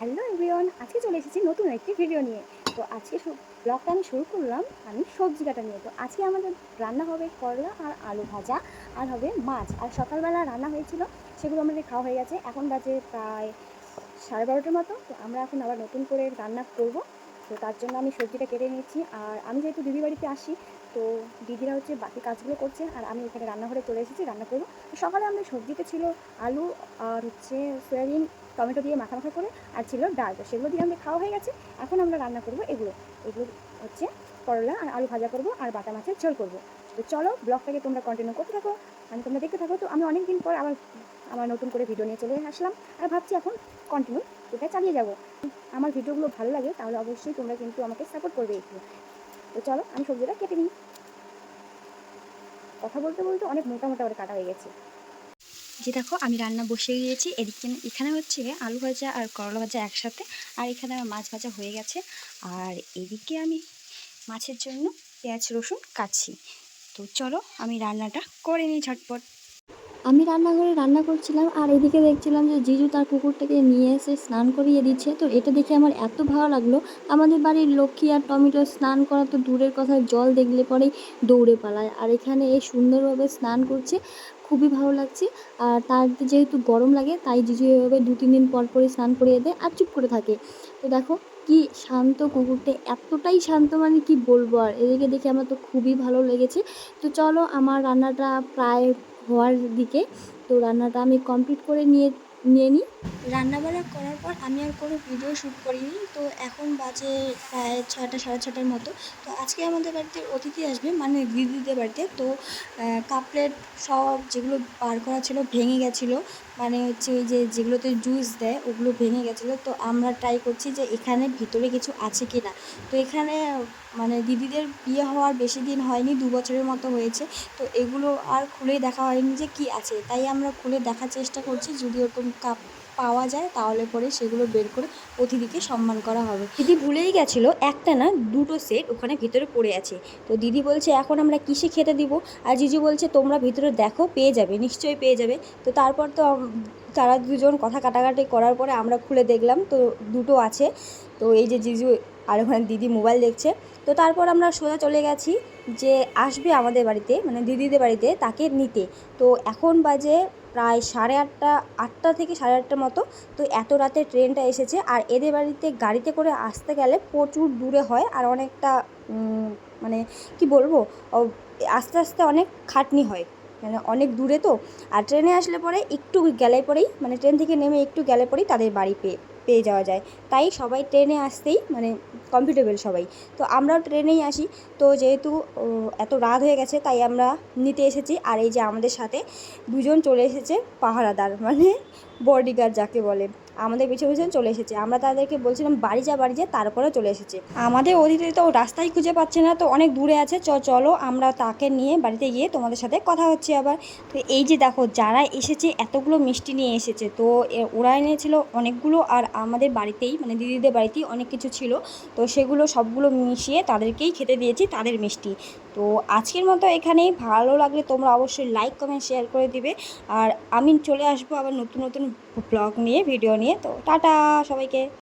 Hello everyone, আজকে চলে এসেছি নতুন একটি ভিডিও নিয়ে। তো আজকে ব্লগটা আমি শুরু করলাম, আমি সবজি কাটা নিয়ে। তো আজকে আমাদের রান্না হবে করলা আর আলু ভাজা, আর হবে মাছ। আর সকালবেলা রান্না হয়েছিল, সেগুলো আমাদের খাওয়া হয়ে গেছে। এখন বাজে প্রায় সাড়ে বারোটার মতো। তো আমরা এখন আবার নতুন করে রান্না করব। তো তার জন্য আমি সবজিটা কেটে নিয়েছি। আর আমি যেহেতু দিদি বাড়িতে আসি তো দিদিরা হচ্ছে বাকি কাজগুলো করছে আর আমি এখানে রান্নাঘরে চলে এসেছি, রান্না করব। সকালে আমাদের সবজিতে ছিল আলু আর হচ্ছে সয়াবিন, টমেটো দিয়ে মাখা মাখা করে আর ছিল ডাল। তো সেগুলো দিয়ে আমাদের খাওয়া হয়ে গেছে। এখন আমরা রান্না করব এগুলো। এগুলো হচ্ছে করলা আর আলু ভাজা করব আর বাটা মাছের ঝোল করব। তো চলো ব্লগটাকে তোমরা কন্টিনিউ করতে থাকো। আমি তোমরা দেখতে থাকো। তো আমি অনেক দিন পর আবার আমার নতুন করে ভিডিও নিয়ে চলে আসলাম। আর ভাবছি এখন কন্টিনিউ এটা চালিয়ে যাব। আমার ভিডিওগুলো ভালো লাগে, তাহলে অবশ্যই তোমরা কিন্তু আমাকে সাপোর্ট করবে একটু। তো চলো, আমি সবজিটা কেটে নিই। কথা বলতে বলতে অনেক মোটা মোটা করে কাটা হয়ে গেছে। যে দেখো, আমি রান্না বসে গিয়েছি এদিকে এখানে হচ্ছে আলু ভাজা আর করলা ভাজা একসাথে, আর এখানে আমার মাছ ভাজা হয়ে গেছে। আর এদিকে আমি মাছের জন্য পেঁয়াজ রসুন কাছি তো চলো, আমি রান্নাটা করে নিই ঝটপট। আমি রান্নাঘরে রান্না করছিলাম আর এদিকে দেখছিলাম যে জিজু তার কুকুরটাকে নিয়ে এসে স্নান করিয়ে দিচ্ছে। তো এটা দেখে আমার এত ভালো লাগল। আমাদের বাড়ির লক্ষ্মী আর টমেটো স্নান করা তো দূরের কথা, জল দেখলে পরেই দৌড়ে পালায়। আর এখানে এই সুন্দরভাবে স্নান করছে, খুবই ভালো লাগছে। আর তার যেহেতু গরম লাগে, তাই জিজু এভাবে দু তিন দিন পর পরই স্নান করিয়ে দেয় আর চুপ করে থাকে। তো দেখো কি শান্ত কুকুরটা, এতটাই শান্ত মানে কি বলব আর? এদিকে দেখে আমার তো খুবই ভালো লেগেছে। তো চলো আমার রান্নাটা প্রায় হওয়ার দিকে তো রান্নাটা আমি কমপ্লিট করে নিয়ে নিয়ে নিই রান্নাবান্না করার পর আমি আর কোনো ভিডিও শ্যুট করিনি। তো এখন বাজে প্রায় ছয়টা, সাড়ে ছটার মতো। তো আজকে আমাদের বাড়িতে অতিথি আসবে মানে দিদিদের বাড়িতে। তো কাপ প্লেট সব যেগুলো বার করা ছিল ভেঙে গেছিল। মানে হচ্ছে ওই যে যেগুলোতে জুস দেয়, ওগুলো ভেঙে গেছিল। তো আমরা ট্রাই করছি যে এখানে ভিতরে কিছু আছে কি না তো এখানে মানে দিদিদের বিয়ে হওয়ার বেশি দিন হয়নি, দু বছরের মতো হয়েছে। তো এগুলো আর খুলেই দেখা হয়নি যে কি আছে। তাই আমরা খুলে দেখার চেষ্টা করছি, যদি ওরকম কাপ পাওয়া যায়, তাহলে পরে সেগুলো বের করে অতিথিকে সম্মান করা হবে। দিদি ভুলেই গেছিল, একটা না দুটো সেট ওখানে ভিতরে পড়ে আছে। তো দিদি বলছে, এখন আমরা কিসে খেতে দিব? আর জিজু বলছে, তোমরা ভিতরে দেখো, পেয়ে যাবে, নিশ্চয়ই পেয়ে যাবে। তো তারপর তো তারা দুজন কথা কাটাকাটি করার পরে আমরা খুলে দেখলাম, তো দুটো আছে। তো এই যে জিজু আর ওখানে দিদি মোবাইল দেখছে। তো তারপর আমরা সোজা চলে গেছি যে আসবে আমাদের বাড়িতে মানে দিদিদের বাড়িতে তাকে নিতে। তো এখন বাজে প্রায় সাড়ে আটটা আটটা থেকে সাড়ে আটটার মতো। তো এত রাতে ট্রেনটা এসেছে আর এদের বাড়িতে গাড়িতে করে আসতে গেলে প্রচুর দূরে হয় আর অনেকটা মানে কি বলব আস্তে আস্তে অনেক খাটনি হয়। মানে অনেক দূরে তো। আর ট্রেনে আসলে পরে একটু গেলে পরেই মানে ট্রেন থেকে নেমে একটু গেলে পরেই তাদের বাড়ি পেয়ে পেয়ে যাওয়া যায়। তাই সবাই ট্রেনে আসতেই মানে কমফর্টেবল সবাই। তো আমরাও ট্রেনেই আসি। তো যেহেতু এত রাত হয়ে গেছে, তাই আমরা নিতে এসেছি। আর এই যে আমাদের সাথে দুজন চলে এসেছে, পাহারাদার মানে বডিগার্ড যাকে বলে। আমাদের পিছু পিছনে চলে এসেছে। আমরা তাদেরকে বলছিলাম, বাড়ি যা বাড়ি যা। তারপরে চলে এসেছে। আমাদের অতিথি তো রাস্তায় খুঁজে পাচ্ছে না, তো অনেক দূরে আছে। চ, চলো আমরা তাকে নিয়ে বাড়িতে গিয়ে তোমাদের সাথে কথা হচ্ছে আবার। তো এই যে দেখো, যারা এসেছে, এতগুলো মিষ্টি নিয়ে এসেছে। তো ওরা এনেছিল অনেকগুলো, আর আমাদের বাড়িতেই মানে দিদিদের বাড়িতেই অনেক কিছু ছিল। তো সেগুলো সবগুলো মিশিয়ে তাদেরকেই খেতে দিয়েছি, তাদের মিষ্টি। তো আজকের মতো এখানেই, ভালো লাগলে তোমরা অবশ্যই লাইক কমেন্ট শেয়ার করে দিবে। আর আমি চলে আসব আবার নতুন নতুন ব্লগ নিয়ে ভিডিও নিয়ে। তো টাটা সবাইকে।